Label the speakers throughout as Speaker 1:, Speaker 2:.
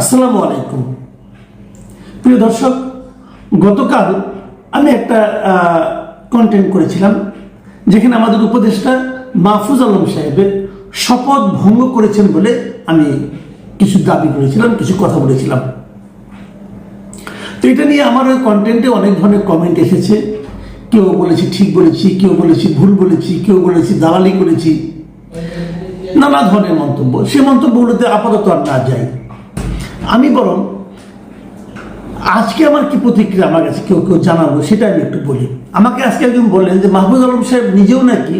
Speaker 1: আসসালামু আলাইকুম। প্রিয় দর্শক, গতকাল আমি একটা কন্টেন্ট করেছিলাম, যেখানে আমাদের উপদেষ্টা মাহফুজ আলম সাহেবের শপথ ভঙ্গ করেছেন বলে আমি কিছু দাবি করেছিলাম, কিছু কথা বলেছিলাম। তো এটা নিয়ে আমার ওই কন্টেন্টে অনেক ধরনের কমেন্ট এসেছে। কেউ বলেছি ঠিক বলেছি, কেউ বলেছি ভুল বলেছি, কেউ বলেছি দালালি করেছি, নানা ধরনের মন্তব্য। সে মন্তব্যগুলোতে আপাতত আর না যাই। আমি বরং আজকে আমার কি প্রতিক্রিয়া আমার কাছে কেউ কেউ জানাব সেটা আমি একটু বলি। আমাকে আজকে একজন বললেন যে মাহবুব আলম সাহেব নিজেও নাকি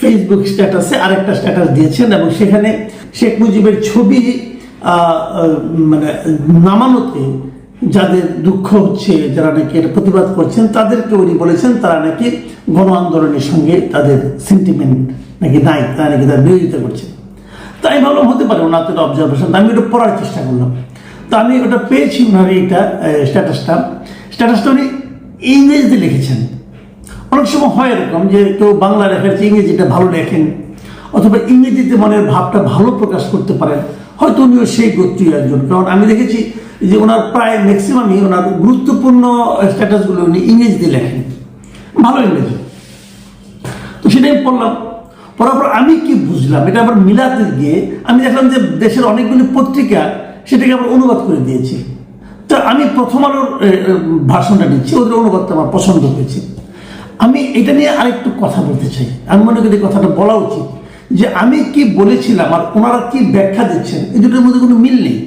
Speaker 1: ফেসবুক স্ট্যাটাসে আরেকটা স্ট্যাটাস দিয়েছেন এবং সেখানে শেখ মুজিবের ছবি মানে নামানোতে যাদের দুঃখ হচ্ছে, যারা নাকি এটা প্রতিবাদ করছেন, তাদেরকে উনি বলেছেন তারা নাকি গণ আন্দোলনের সঙ্গে তাদের সেন্টিমেন্ট নাকি নাই, তারা নাকি তার বিরোধিতা করছেন তাই ভালো হতে পারে, ওনার তো অবজারভেশন আমি একটু পড়ার চেষ্টা করলাম। তো আমি ওটা পেয়েছি ওনার এইটা স্ট্যাটাসটা স্ট্যাটাসটা উনি ইংরেজিতে লিখেছেন। অনেক সময় হয় এরকম যে কেউ বাংলা লেখার চেয়ে ইংরেজিটা ভালো লেখেন, অথবা ইংরেজিতে মনের ভাবটা ভালো প্রকাশ করতে পারেন, হয়তো উনিও সেই গোত্রীয় একজন। কারণ আমি দেখেছি যে ওনার প্রায় ম্যাক্সিমামই ওনার গুরুত্বপূর্ণ স্ট্যাটাসগুলো উনি ইংরেজিতে লেখেন। ভালো ইংরেজি। তো সেটাই পড়লাম। পড়ার পর আমি কি বুঝলাম? এটা আবার মিলাতে গিয়ে আমি দেখলাম যে দেশের অনেকগুলি পত্রিকা সেটাকে আবার অনুবাদ করে দিয়েছি। তা আমি প্রথম আলোর ভাষণটা নিচ্ছি ওদের অনুবাদটা আমার পছন্দ হয়েছে। আমি এটা নিয়ে আরেকটু কথা বলতে চাই। আমি মনে করি কথাটা বলা উচিত যে আমি কি বলেছিলাম আর ওনারা কি ব্যাখ্যা দিচ্ছেন, এই দুটোর মধ্যে কোনো মিল নেই।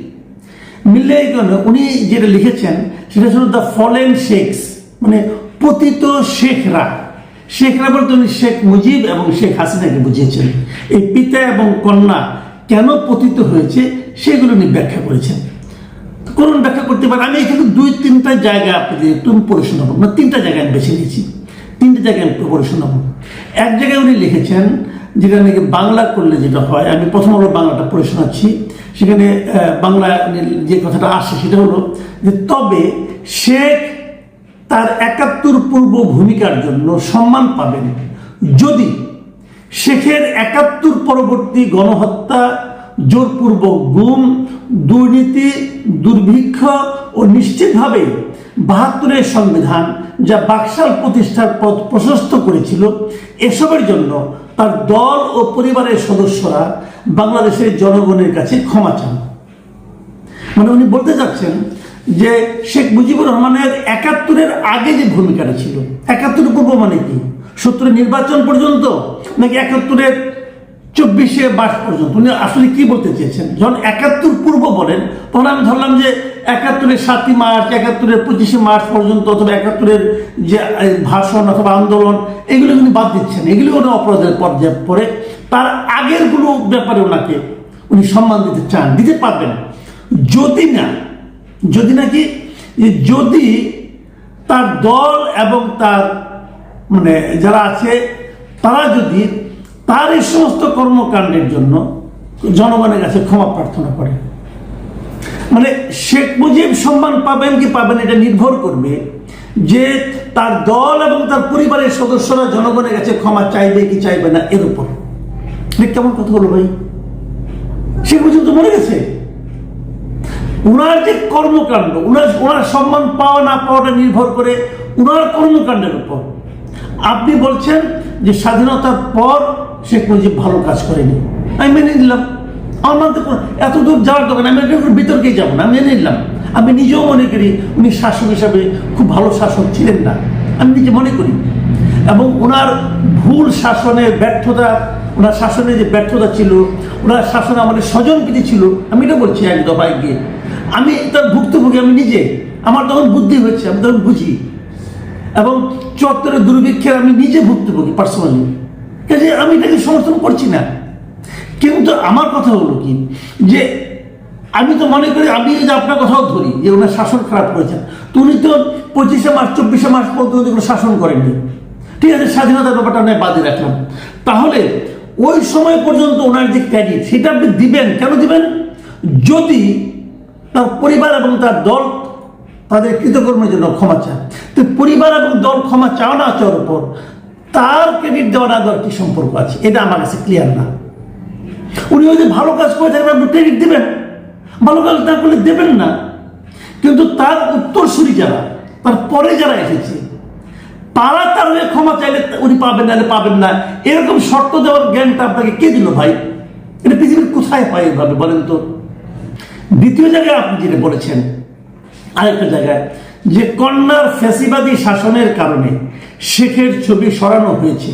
Speaker 1: মিললে এই কারণে উনি যেটা লিখেছেন, সেটা ছিল দ্য ফলেন শেখস মানে পতিত শেখরা। শেখরা বলতে উনি শেখ মুজিব এবং শেখ হাসিনাকে বুঝিয়েছেন। এই পিতা এবং কন্যা কেন পতিত হয়েছে? সেগুলো উনি ব্যাখ্যা করেছেন। কোন ব্যাখ্যা করতে পারেন। আমি এখানে দুই, তিনটা জায়গা আপনাদের একটু আমি পড়ে শোনাবো। না, তিনটা জায়গায় আমি বেছে নিয়েছি। তিনটা জায়গায় আমি পড়ে শোনাবো। এক জায়গায় উনি লিখেছেন যেটা নাকি বাংলা করলে যেটা হয়, আমি প্রথম হলো বাংলাটা পড়ে শোনাচ্ছি। সেখানে বাংলা যে কথাটা আসে সেটা হলো যে, তবে শেখ তার একাত্তর পূর্ব ভূমিকার জন্য সম্মান পাবেন। যদি শেখের একাত্তর পরবর্তী গণহত্যা জোরপূর্বক গুম, দুর্নীতি, দুর্ভিক্ষ ও নিশ্চিতভাবে বাহাত্তরের সংবিধান যা বাকশাল প্রতিষ্ঠার পথ প্রশস্ত করেছিল, এসবের জন্য তার দল ও পরিবারের সদস্যরা বাংলাদেশের জনগণের কাছে ক্ষমা চান। মানে উনি বলতে চাচ্ছেন যে শেখ মুজিবুর রহমানের একাত্তরের আগে যে ভূমিকাটা ছিল একাত্তর পূর্ব মানে কি? সত্তরের নির্বাচন পর্যন্ত নাকি একাত্তরের চব্বিশে মার্চ পর্যন্ত। উনি আসলে কি বলতে চেয়েছেন? যখন একাত্তর পূর্ব বলেন, তখন আমি ধরলাম যে একাত্তরের সাতই মার্চ, একাত্তরের পঁচিশে মার্চ পর্যন্ত অথবা একাত্তরের যে ভাষণ অথবা আন্দোলন, এগুলো উনি বাদ দিচ্ছেন। এগুলো উনি অপরাধের পর্যায়ে পড়ে। তার আগেরগুলো ব্যাপারে ওনাকে উনি সম্মান দিতে চান, দিতে পারবেন। যদি না, যদি নাকি যদি তার দল এবং তার মানে যারা আছে, তারা যদি তার এই সমস্ত কর্মকাণ্ডের জন্য জনগণের কাছে ক্ষমা প্রার্থনা করে। মানে শেখ মুজিব সম্মান পাবেন কি পাবেন এটা নির্ভর করবে যে তার দল এবং তার পরিবারের সদস্যরা জনগণের কাছে ক্ষমা চাইবে কি চাইবে না এর উপর। কেমন কথা হলো ভাই? শেখ মুজিব তো মরে গেছে। উনার যে কর্মকাণ্ড, উনার ওনার সম্মান পাওয়া না পাওয়াটা নির্ভর করে উনার কর্মকাণ্ডের উপর। আপনি বলছেন যে স্বাধীনতার পর শেখ মুজিব ভালো কাজ করেনি। আমি মেনে নিলাম। কোনো- এত দূর যাওয়ার দরকার আমি এটার বিতর্কে যাব না। আমি মেনে নিলাম। আমি নিজেও মনে করি উনি শাসক হিসাবে খুব ভালো শাসক ছিলেন না। আমি নিজে মনে করি। এবং ওনার ভুল শাসনের ব্যর্থতা, ওনার শাসনে যে ব্যর্থতা ছিল, ওনার শাসনে আমাদের স্বজনপ্রীতি ছিল, আমি এটা বলছি এক দফায় গিয়ে। আমি তার ভুক্তভোগী, আমি নিজে। আমার তখন বুদ্ধি হয়েছে, আমি তখন বুঝি। এবং চত্বরের দুর্ভিক্ষের আমি নিজে ভুক্তভোগী পার্সোনালি কাজে আমি এটাকে সমর্থন করছি না। কিন্তু আমার কথা হলো কি, যে আমি তো মনে করি আমি যে আপনার কথাও ধরি, যে ওনার শাসন খারাপ করেছেন। উনি তো পঁচিশে মার্চ, চব্বিশে মার্চ পর্যন্ত কোনো শাসন করেননি। ঠিক আছে, স্বাধীনতার ব্যাপারটা আমি বাদে রাখলাম। তাহলে ওই সময় পর্যন্ত ওনার যে ক্রেডিট সেটা আপনি দিবেন, কেন দিবেন? যদি তার পরিবার এবং তার দল তাদের কৃতকর্মের জন্য ক্ষমা চায়। তো পরিবার এবং দল ক্ষমা চাও না চাওয়ার উপর তার ক্রেডিট দেওয়া না দেওয়ার কি সম্পর্ক আছে? এটা আমার কাছে ক্লিয়ার না। উনি যদি ভালো কাজ করে থাকবেন, আপনি ক্রেডিট দেবেন। ভালো কাজ না করলে দেবেন না। কিন্তু তার উত্তরসূরি যারা, তার পরে যারা এসেছে, তারা তার হয়ে ক্ষমা চাইলে উনি পাবেন না পাবেন না। এরকম শর্ত দেওয়ার জ্ঞানটা আপনাকে কে দিল ভাই? এটা পৃথিবীর কোথায় পায় এভাবে বলেন তো? দ্বিতীয় জায়গায় আপনি যেটা বলেছেন, আরেকটা জায়গায়, যে কন্যার ফ্যাসিবাদী শাসনের কারণে শেখের ছবি সরানো হয়েছে।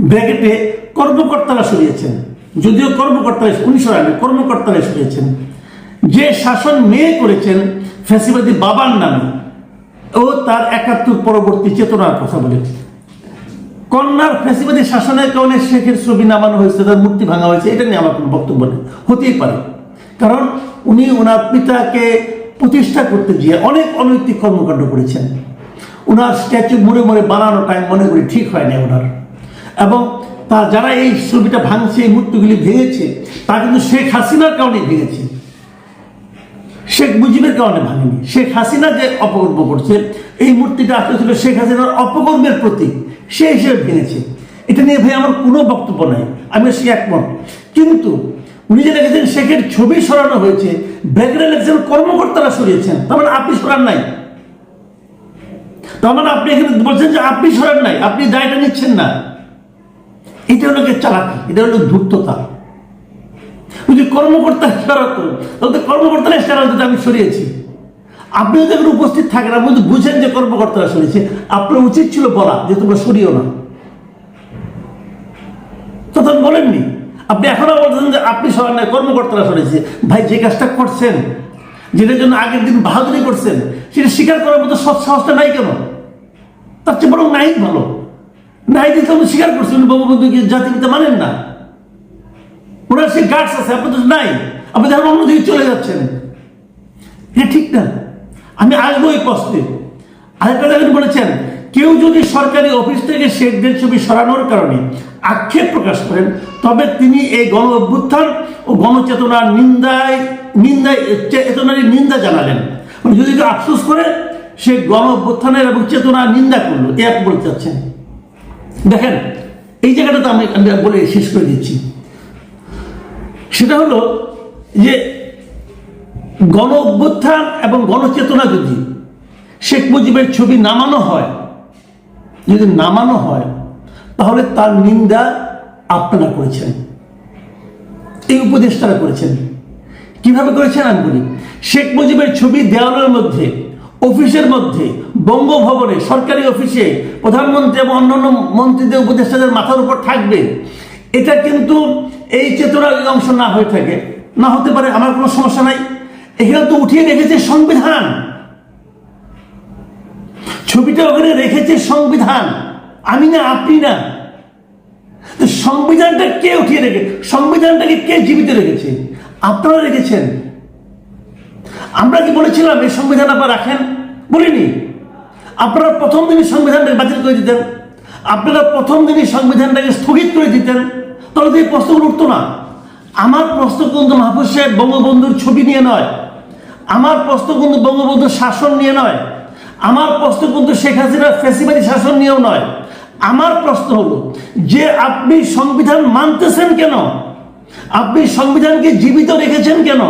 Speaker 1: ব্র্যাকেটে কর্মকর্তারা সরিয়েছেন। যদিও কর্মকর্তারা উনি সরাননি কর্মকর্তারা সরিয়েছেন। যে শাসন মেয়ে করেছেন ফ্যাসিবাদী বাবার নামে, ও তার একাত্তর পরবর্তী চেতনার কথা বলে। কন্যার ফ্যাসিবাদী শাসনের কারণে শেখের ছবি নামানো হয়েছে, তার মূর্তি ভাঙা হয়েছে, এটা নিয়ে আমার কোনো বক্তব্য নেই। হতেই পারে। কারণ উনি ওনার পিতাকে প্রতিষ্ঠা করতে গিয়ে অনেক অনৈতিক কর্মকাণ্ড করেছেন। ওনার স্ট্যাচু মুড়ে মুড়ে বানানোটা আমি মনে করি ঠিক হয় হয়নি ওনার এবং তা যারা এই ছবিটা ভাঙছে, এই মূর্তিগুলি ভেঙেছে তা কিন্তু শেখ হাসিনার কারণে ভেঙেছে। শেখ মুজিবের কারণে ভাঙেনি। শেখ হাসিনা যে অপকর্ম করছে, এই মূর্তিটা আসলে ছিল শেখ হাসিনার অপকর্মের প্রতীক। সে হিসেবে ভেঙেছে। এটা নিয়ে ভাই আমার কোনো বক্তব্য নাই। আমি সে একমত। কিন্তু উনি যে লিখেছেন, শেখের ছবি সরানো হয়েছে ব্যাকগ্রাউন্ড ইলেকশন কর্মকর্তারা সরিয়েছেন। তার মানে আপনি সরান নাই। তার মানে আপনি এখানে বলছেন যে আপনি সরান নাই, আপনি দায়টা নিচ্ছেন না। এটা হলো চালাকি, এটা হলো ধূর্ততা। যদি কর্মকর্তা সরাতো তাহলে কর্মকর্তারা সরাতে আমি সরিয়েছি। আপনি যদি এখানে উপস্থিত থাকেন, আপনি যদি বুঝেন যে কর্মকর্তারা সরিয়েছে, আপনার উচিত ছিল বলা যে তোমরা সরিও না। তখন বলেননি। আপনি এখনও বলছেন যে আপনি সরান নাই, কর্মকর্তারা সরেছে ভাই, যে কাজটা করছেন, যেটার জন্য আগের দিন বাহাদুরি করছেন, সেটা স্বীকার করার মতো সৎ সাহসটা নাই কেন? তার চেয়ে বরং নাই ভালো। নাই দিতে আপনি স্বীকার করছেন বঙ্গবন্ধুকে জাতিপিতা মানেন না। ওনার সে গার্ডস আছে, আপনাদের নাই। আপনি দেখেন অন্যদিকে চলে যাচ্ছেন। এটা ঠিক না। আমি আসব এই প্রশ্নে আরেকটা জায়গায় বলেছেন, কেউ যদি সরকারি অফিস থেকে শেখদের ছবি সরানোর কারণে আক্ষেপ প্রকাশ করেন, তবে তিনি এই গণ অভ্যুত্থান ও গণচেতনার নিন্দায় নিন্দায় চেতনার নিন্দা জানালেন। উনি যদি কেউ আফসোস করে সে গণ অভ্যুত্থানের এবং চেতনার নিন্দা করল। এ আপনি বলতে চাচ্ছেন? দেখেন, এই জায়গাটা তো আমি আমি বলে শেষ করে দিচ্ছি। সেটা হলো যে গণ অভ্যুত্থান এবং গণচেতনা যদি শেখ মুজিবের ছবি নামানো হয়, যদি নামানো হয়, তাহলে তার নিন্দা আপনারা করেছেন। এই উপদেষ্টারা করেছেন। কীভাবে করেছেন আমি বলি? শেখ মুজিবের ছবি দেওয়ালের মধ্যে অফিসের মধ্যে, বঙ্গভবনে, সরকারি অফিসে, প্রধানমন্ত্রী এবং অন্যান্য মন্ত্রীদের, উপদেষ্টাদের মাথার উপর থাকবে। এটা কিন্তু এই চেতনার অংশ না হয়ে থাকে। না হতে পারে আমার কোনো সমস্যা নাই। এখানে তো উঠিয়ে রেখেছে সংবিধান। ছবিটা ওখানে রেখেছে সংবিধান। আমি না, আপনি না। সংবিধানটা কে উঠিয়ে রেখে সংবিধানটাকে কে জীবিত রেখেছে? আপনারা রেখেছেন। আমরা কি বলেছিলাম এই সংবিধান আপনারা রাখেন? বলিনি। আপনারা প্রথম দিনই সংবিধানটাকে বাতিল করে দিতেন। আপনারা প্রথম দিনই সংবিধানটাকে স্থগিত করে দিতেন। তাহলে তো এই প্রশ্নগুলো উঠতো না। আমার প্রশ্ন কিন্তু মাহফুজ সাহেব বঙ্গবন্ধুর ছবি নিয়ে নয়। আমার প্রশ্ন কিন্তু বঙ্গবন্ধুর শাসন নিয়ে নয়। আমার প্রশ্ন কিন্তু শেখ হাসিনার ফেসিবাদী শাসন নিয়েও নয়। আমার প্রশ্ন হলো, যে আপনি সংবিধান মানতেছেন কেন? আপনি সংবিধানকে জীবিত রেখেছেন কেন?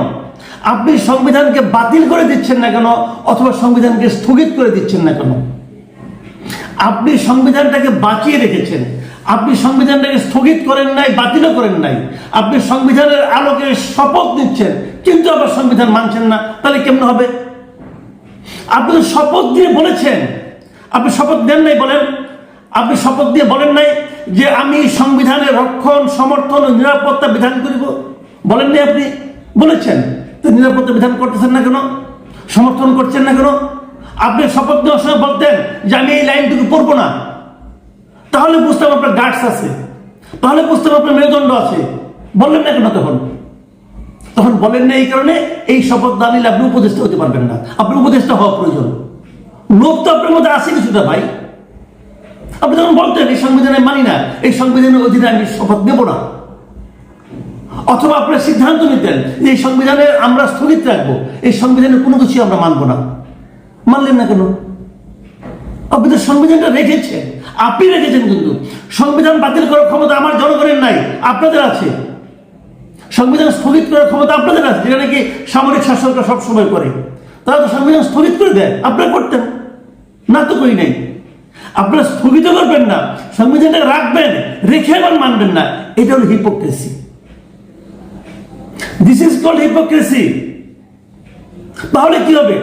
Speaker 1: আপনি সংবিধানকে বাতিল করে দিচ্ছেন না কেন? অথবা সংবিধানকে স্থগিত করে দিচ্ছেন না কেন? আপনি সংবিধানটাকে বাঁচিয়ে রেখেছেন। আপনি সংবিধানটাকে স্থগিত করেন নাই, বাতিলও করেন নাই। আপনি সংবিধানের আলোকে শপথ নিচ্ছেন, কিন্তু আবার সংবিধান মানছেন না। তাহলে কেমন হবে? আপনি শপথ দিয়ে বলেছেন। আপনি শপথ দেন নাই বলেন। আপনি শপথ দিয়ে বলেন নাই যে আমি সংবিধানের রক্ষণ, সমর্থন ও নিরাপত্তা বিধান করিব। বলেন আপনি? বলেছেন। তো নিরাপত্তা বিধান করতেছেন না কেন? সমর্থন করছেন না কেন? আপনি শপথ নেওয়ার সময় বলতেন যে আমি এই লাইনটুকু পড়ব না। তাহলে বুঝতাম আপনার গার্ডস আছে। তাহলে বুঝতাম আপনার মেরুদণ্ড আছে। বললেন না কেন তখন? তখন বলেন না এই কারণে এই শপথ না নিলে আপনি উপদেষ্টা হতে পারবেন না। আপনি উপদেষ্টা হওয়া প্রয়োজন। লোক তো আপনার মধ্যে আসে কিছুটা ভাই। আপনি তখন বলতেন, এই সংবিধানে মানি না, এই সংবিধানের অধীনে আমি শপথ নেব না। অথবা আপনার সিদ্ধান্ত নিতেন যে এই সংবিধানে আমরা স্থগিত রাখব, এই সংবিধানের কোনো কিছু আমরা মানবো না। মানলেন না কেন? আপনি তো সংবিধানটা রেখেছেন, আপনি রেখেছেন কিন্তু। সংবিধান বাতিল করার ক্ষমতা আমার জনগণের নাই, আপনাদের আছে। সংবিধান স্থগিত করার ক্ষমতা আপনাদের আছে, যেটা নাকি সামরিক শাসকরা সবসময় করে। তারা তো সংবিধান স্থগিত করে দেয়, আপনারা করতেন। না তো করি নাই। আপনারা স্থগিত করবেন না সংবিধানটা রাখবেন, রেখে আবার মানবেন না। এটা হলো hypocrisy this is called hypocrisy তাহলে কি হবে?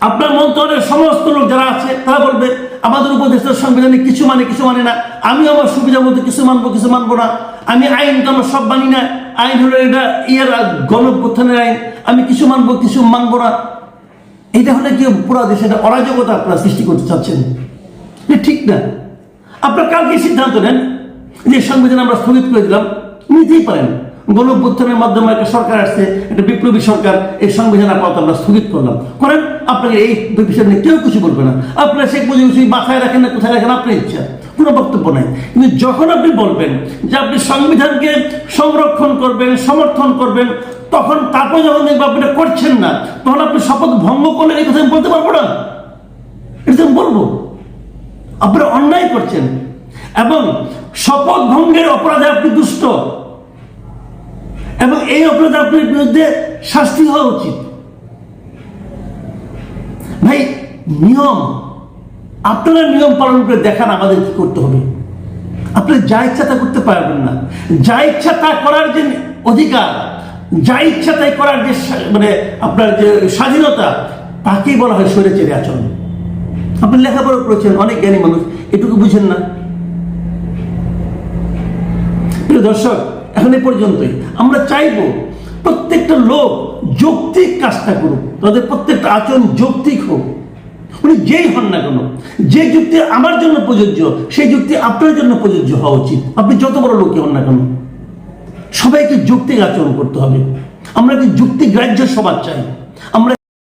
Speaker 1: আপনার মন্ত্রণের সমস্ত লোক যারা আছে, তারা বলবে, আমাদের উপদেশের সংবিধানে কিছু মানে কিছু মানে না। আমি আমার সুবিধা মতো কিছু মানবো কিছু মানবো না। আমি আইন তো আমার সব মানি না। আইন হলো এটা ইয়ার গণপ্রথানের আইন। আমি কিছু মানবো কিছু মানবো না। এটা হলে কি পুরো দেশে একটা অরাজকতা আপনারা সৃষ্টি করতে চাচ্ছেন। ঠিক না। আপনার কালকে সিদ্ধান্ত নেন যে সংবিধান আমরা স্থগিত করে দিলাম। নিতেই পারেন। গণঅভ্যুত্থানের মাধ্যমে একটা সরকার আসছে, একটা বিপ্লবী সরকার, এই সংবিধান আপাতত আমরা স্থগিত করলাম। করেন, আপনাকে এই বিষয় নিয়ে কেউ কিছু বলবে না। আপনারা শেখ মুজিবুর রহমান মাথায় রাখেন না, কোথায় রাখেন, আপনার ইচ্ছা। কোনো বক্তব্য নাই। কিন্তু যখন আপনি বলবেন যে আপনি সংবিধানকে সংরক্ষণ করবেন, সমর্থন করবেন, তখন তারপরে যখন দেখবেন আপনি করছেন না, তখন আপনি শপথ ভঙ্গ করলে এই কথা বলতে পারব না। এটা আমি বলব। আপনারা অন্যায় করছেন। এবং শপথ ভঙ্গের অপরাধে আপনি দুষ্ট। এবং এই অপরাধ আপনার বিরুদ্ধে শাস্তি হওয়া উচিত। ভাই, নিয়ম, আপনারা নিয়ম পালন করে দেখান আমাদের কি করতে হবে। আপনি যা ইচ্ছা তা করতে পারবেন না। যা ইচ্ছা তা করার যে অধিকার, যা ইচ্ছা তাই করার যে মানে আপনার যে স্বাধীনতা, তাকেই বলা হয় স্বৈরাচারী আচরণ। আপনি লেখাপড়া করেছেন, অনেক জ্ঞানী মানুষ, এটুকু বুঝেন না। প্রিয় দর্শক এখন এ পর্যন্তই। আমরা চাইব প্রত্যেকটা লোক যৌক্তিক কাজটা করুক, তাদের প্রত্যেকটা আচরণ যৌক্তিক হোক। উনি যেই হন না কেন, যে যুক্তি আমার জন্য প্রযোজ্য, সেই যুক্তি আপনার জন্য প্রযোজ্য হওয়া উচিত। আপনি যত বড় লোকই হন না কেন, সবাইকে যৌক্তিক আচরণ করতে হবে। আমরা কি যুক্তি গ্রাহ্য সমাজ চাই? আমরা